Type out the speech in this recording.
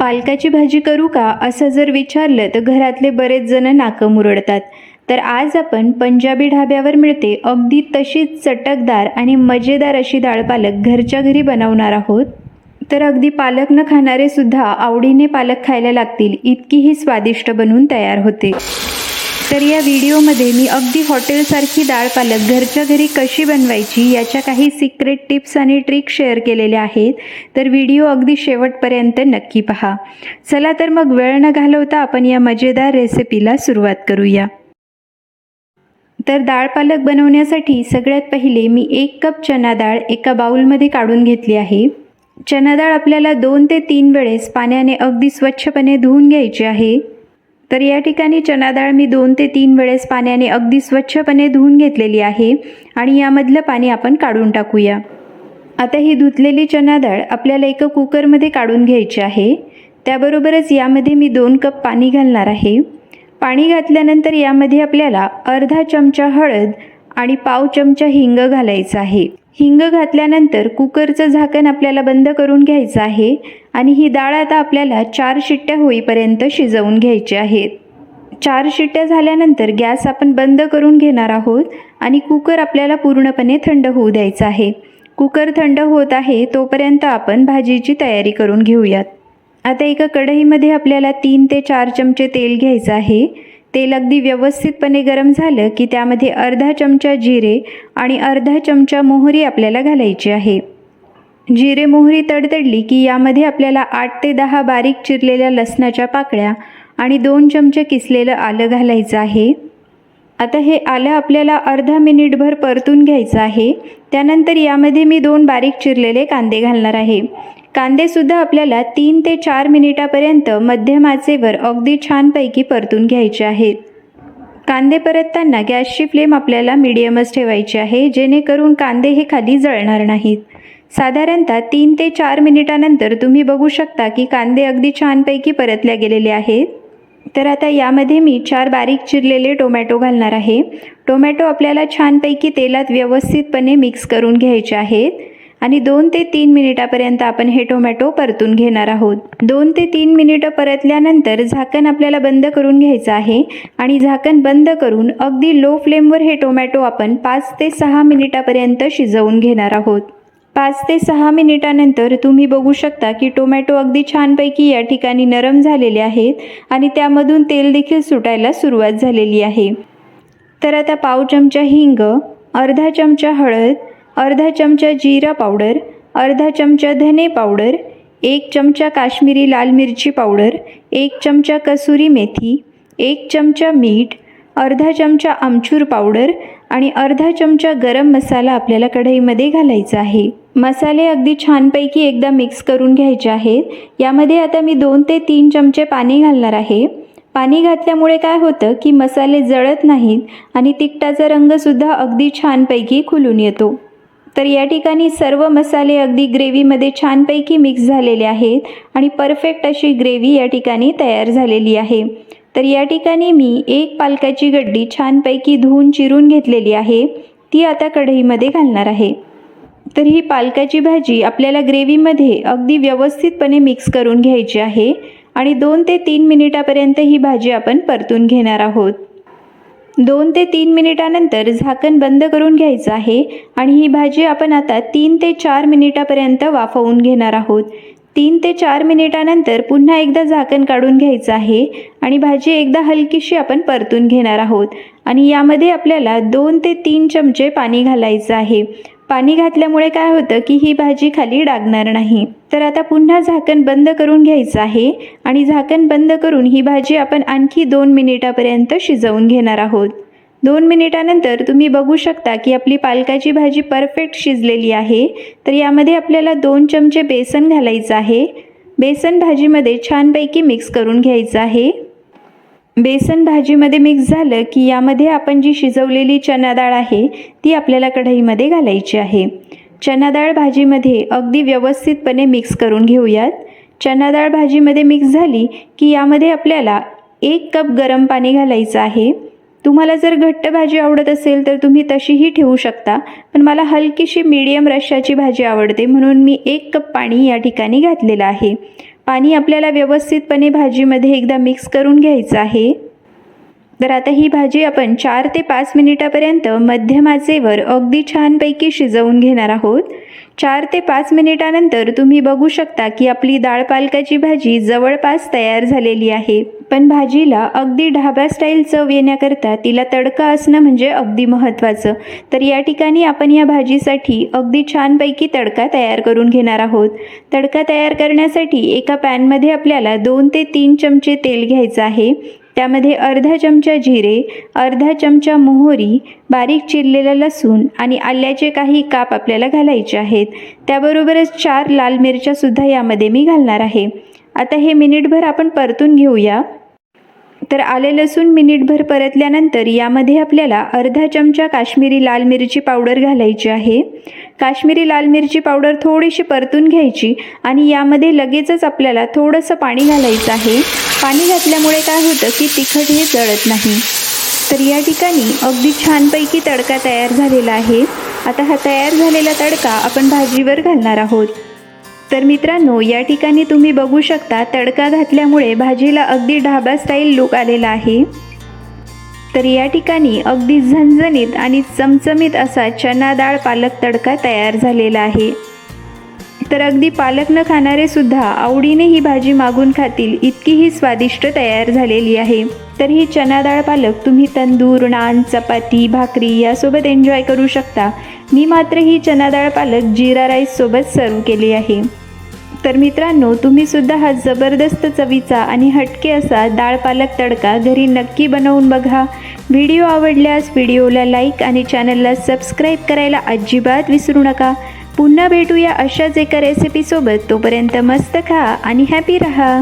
पालकाची भाजी करू का असं जर विचारलं तर घरातले बरेच जण नाकं मुरडतात. तर आज आपण पंजाबी ढाब्यावर मिळते अगदी तशीच चटकदार आणि मजेदार अशी डाळ पालक घरच्या घरी बनवणार आहोत. तर अगदी पालक न खाणारे सुद्धा आवडीने पालक खायला लागतील इतकी ही स्वादिष्ट बनवून तयार होते. तर या व्हिडिओमध्ये मी अगदी हॉटेलसारखी डाळ पालक घरच्या घरी कशी बनवायची याच्या काही सिक्रेट टिप्स आणि ट्रिक शेअर केलेल्या आहेत. तर व्हिडिओ अगदी शेवटपर्यंत नक्की पहा. चला तर मग वेळ न घालवता आपण या मजेदार रेसिपीला सुरुवात करूया. तर डाळ पालक बनवण्यासाठी सगळ्यात पहिले मी एक कप चना डाळ एका बाउलमध्ये काढून घेतली आहे. चना डाळ आपल्याला दोन ते तीन वेळेस पाण्याने अगदी स्वच्छपणे धुवून घ्यायची आहे. तर या ठिकाणी चना डाळ मी दोन ते तीन वेळेस पाण्याने अगदी स्वच्छपणे धुवून घेतलेली आहे आणि यामधलं पाणी आपण काढून टाकूया. आता ही धुतलेली चना डाळ आपल्याला एका कुकरमध्ये काढून घ्यायची आहे. त्याबरोबरच यामध्ये मी दोन कप पाणी घालणार आहे. पाणी घातल्यानंतर यामध्ये आपल्याला अर्धा चमचा हळद आणि पाव चमचा हिंग घालायचा आहे. हिंग घातल्यानंतर कुकरचं झाकण आपल्याला बंद करून घ्यायचं आहे आणि ही डाळ आता आपल्याला चार शिट्ट्या होईपर्यंत शिजवून घ्यायची आहेत चार शिट्ट्या झाल्यानंतर गॅस आपण बंद करून घेणार आहोत आणि कुकर आपल्याला पूर्णपणे थंड होऊ द्यायचा आहे. कुकर थंड होत आहे तोपर्यंत आपण भाजीची तयारी करून घेऊयात. आता एका कढईमध्ये आपल्याला तीन ते चार चमचे तेल घ्यायचं आहे. तेल अगदी व्यवस्थितपणे गरम झालं की त्यामध्ये अर्धा चमचा जिरे आणि अर्धा चमचा मोहरी आपल्याला घालायची आहे. जिरे मोहरी तडतडली की यामध्ये आपल्याला आठ ते दहा बारीक चिरलेल्या लसणाच्या पाकळ्या आणि दोन चमचे किसलेलं आलं घालायचं आहे. आता हे आलं आपल्याला अर्धा मिनिटभर परतून घ्यायचं आहे. त्यानंतर यामध्ये मी दोन बारीक चिरलेले कांदे घालणार आहे. कांदेसुद्धा आपल्याला तीन ते चार मिनिटापर्यंत मध्यम आचेवर अगदी छानपैकी परतून घ्यायचे आहेत. कांदे परतताना गॅसची फ्लेम आपल्याला मिडियमच ठेवायची आहे जेणेकरून कांदे हे खाली जळणार नाहीत. साधारणतः तीन ते चार मिनिटानंतर तुम्ही बघू शकता की कांदे अगदी छानपैकी परतल्या गेलेले आहेत. तर आता यामध्ये मी चार बारीक चिरलेले टोमॅटो घालणार आहे. टोमॅटो आपल्याला छानपैकी तेलात व्यवस्थितपणे मिक्स करून घ्यायचे आहेत. आणि दोन ते तीन मिनिटापर्यंत आपण हे टोमॅटो परतून घेणार आहोत. दोन ते तीन मिनिटं परतल्यानंतर झाकण आपल्याला बंद करून घ्यायचं आहे आणि झाकण बंद करून अगदी लो फ्लेमवर हे टोमॅटो आपण पाच ते सहा मिनिटापर्यंत शिजवून घेणार आहोत. पाच ते सहा मिनिटानंतर तुम्ही बघू शकता की टोमॅटो अगदी छानपैकी या ठिकाणी नरम झालेले आहेत आणि त्यामधून तेल देखील सुटायला सुरुवात झालेली आहे. तर आता पाव चमचा हिंग अर्धा चमचा हळद अर्धा चमचा जिरा पावडर अर्धा चमचा धने पावडर एक चमचा काश्मीरी लाल मिरची पावडर एक चमचा कसुरी मेथी एक चमचा मीठ अर्धा चमचा आमचूर पावडर आणि अर्धा चमचा गरम मसाला आपल्याला कढईमध्ये घालायचा आहे. मसाले अगदी छानपैकी एकदा मिक्स करून घ्यायचे आहेत. यामध्ये आता मी दोन ते तीन चमचे पाणी घालणार आहे. पाणी घातल्यामुळे काय होतं की मसाले जळत नाहीत आणि तिखटाचा रंगसुद्धा अगदी छानपैकी खुलून येतो. तर या ठिकाणी सर्व मसाले अगदी ग्रेव्हीमध्ये छानपैकी मिक्स झालेले आहेत आणि परफेक्ट अशी ग्रेव्ही या ठिकाणी तयार झालेली आहे. तर या ठिकाणी मी एक पालकाची गड्डी छानपैकी धुवून चिरून घेतलेली आहे. ती आता कढईमध्ये घालणार आहे. तर ही पालकाची भाजी आपल्याला ग्रेव्हीमध्ये अगदी व्यवस्थितपणे मिक्स करून घ्यायची आहे आणि दोन ते तीन मिनिटापर्यंत ही भाजी आपण परतून घेणार आहोत. दोन ते तीन मिनिटानंतर झाकण बंद करून घ्यायचं आहे आणि ही भाजी आपण आता तीन ते चार मिनिटापर्यंत वाफवून घेणार आहोत. तीन ते चार मिनिटानंतर पुन्हा एकदा झाकण काढून घ्यायचं आहे आणि भाजी एकदा हलकीशी आपण परतून घेणार आहोत. आणि यामध्ये आपल्याला दोन ते तीन चमचे पाणी घालायचं आहे. पाणी घातल्यामुळे काय होतं की ही भाजी खाली डागणार नाही. तर आता पुन्हा झाकण बंद करून घ्यायचं आहे आणि झाकण बंद करून ही भाजी आपण आणखी दोन मिनिटापर्यंत शिजवून घेणार आहोत. दोन मिनिटानंतर तुम्ही बघू शकता की आपली पालकाची भाजी परफेक्ट शिजलेली आहे. तर यामध्ये आपल्याला दोन चमचे बेसन घालायचं आहे. बेसन भाजीमध्ये छानपैकी मिक्स करून घ्यायचं आहे. बेसन भाजीमध्ये मिक्स झालं की यामध्ये आपण जी शिजवलेली चना डाळ आहे ती आपल्याला कढईमध्ये घालायची आहे. चना डाळ भाजीमध्ये अगदी व्यवस्थितपणे मिक्स करून घेऊयात. चना डाळ भाजीमध्ये मिक्स झाली की यामध्ये आपल्याला एक कप गरम पाणी घालायचं आहे. तुम्हाला जर घट्ट भाजी आवडत असेल तर तुम्ही तशीही ठेवू शकता पण मला हलकीशी मीडियम रश्शाची भाजी आवडते म्हणून मी एक कप पाणी या ठिकाणी घातलेलं आहे. पाणी आपल्याला व्यवस्थितपणे भाजीमध्ये एकदा मिक्स करून घ्यायचं आहे. तर आता ही भाजी आपण चार ते पाच मिनिटापर्यंत मध्यम आचेवर अगदी छानपैकी शिजवून घेणार आहोत. चार ते पाच मिनिटानंतर तुम्ही बघू शकता की आपली डाळ पालकाची भाजी जवळपास तयार झालेली आहे. पण भाजीला अगदी ढाबा स्टाईल चव येण्याकरता तिला तडका असणं म्हणजे अगदी महत्त्वाचं. तर या ठिकाणी आपण या भाजीसाठी अगदी छानपैकी तडका तयार करून घेणार आहोत. तडका तयार करण्यासाठी एका पॅनमध्ये आपल्याला दोन ते तीन चमचे तेल घ्यायचं आहे. त्यामध्ये अर्धा चमचा जिरे अर्धा चमचा मोहरी बारीक चिरलेला लसूण आणि आल्याचे काही काप आपल्याला घालायचे आहेत. त्याबरोबरच चार लाल मिरच्यासुद्धा यामध्ये मी घालणार आहे. आता हे मिनिटभर आपण परतून घेऊया. तर आले लसूण मिनिटभर परतल्यानंतर यामध्ये आपल्याला अर्धा चमचा काश्मीरी लाल मिरची पावडर घालायची आहे. काश्मीरी लाल मिरची पावडर थोडीशी परतून घ्यायची आणि यामध्ये लगेचच आपल्याला थोडंसं पाणी घालायचं आहे. पाणी घातल्यामुळे काय होतं की तिखट हे जळत नाही. तर या ठिकाणी अगदी छानपैकी तडका तयार झालेला आहे. आता हा तयार झालेला तडका आपण भाजीवर घालणार आहोत. तर मित्रांनो या ठिकाणी तुम्ही बघू शकता तडका घातल्यामुळे भाजीला अगदी ढाबा स्टाईल लुक आलेला आहे. तर या ठिकाणी अगदी झणझणीत आणि चमचमीत असा चना डाळ पालक तडका तयार झालेला आहे. तर अगदी पालक न खाणारे सुद्धा आवडीने ही भाजी मागून खातील इतकी ही स्वादिष्ट तयार झालेली आहे. तर ही चना डाळ पालक तुम्ही तंदूर नान चपाती भाकरी यासोबत एन्जॉय करू शकता. मी मात्र ही चना डाळ पालक जिरा राईस सोबत सर्व केली आहे. तर मित्रांनो तुम्ही सुद्धा हा जबरदस्त चवीचा आणि हटके असा डाळ पालक तडका घरी नक्की बनवून बघा. व्हिडिओ आवडल्यास व्हिडिओला लाईक आणि चॅनलला सबस्क्राईब करायला अजिबात विसरू नका. पुन्हा भेटूया अशाच एका रेसिपीसोबत तोपर्यंत मस्त खा आणि हॅपी रहा.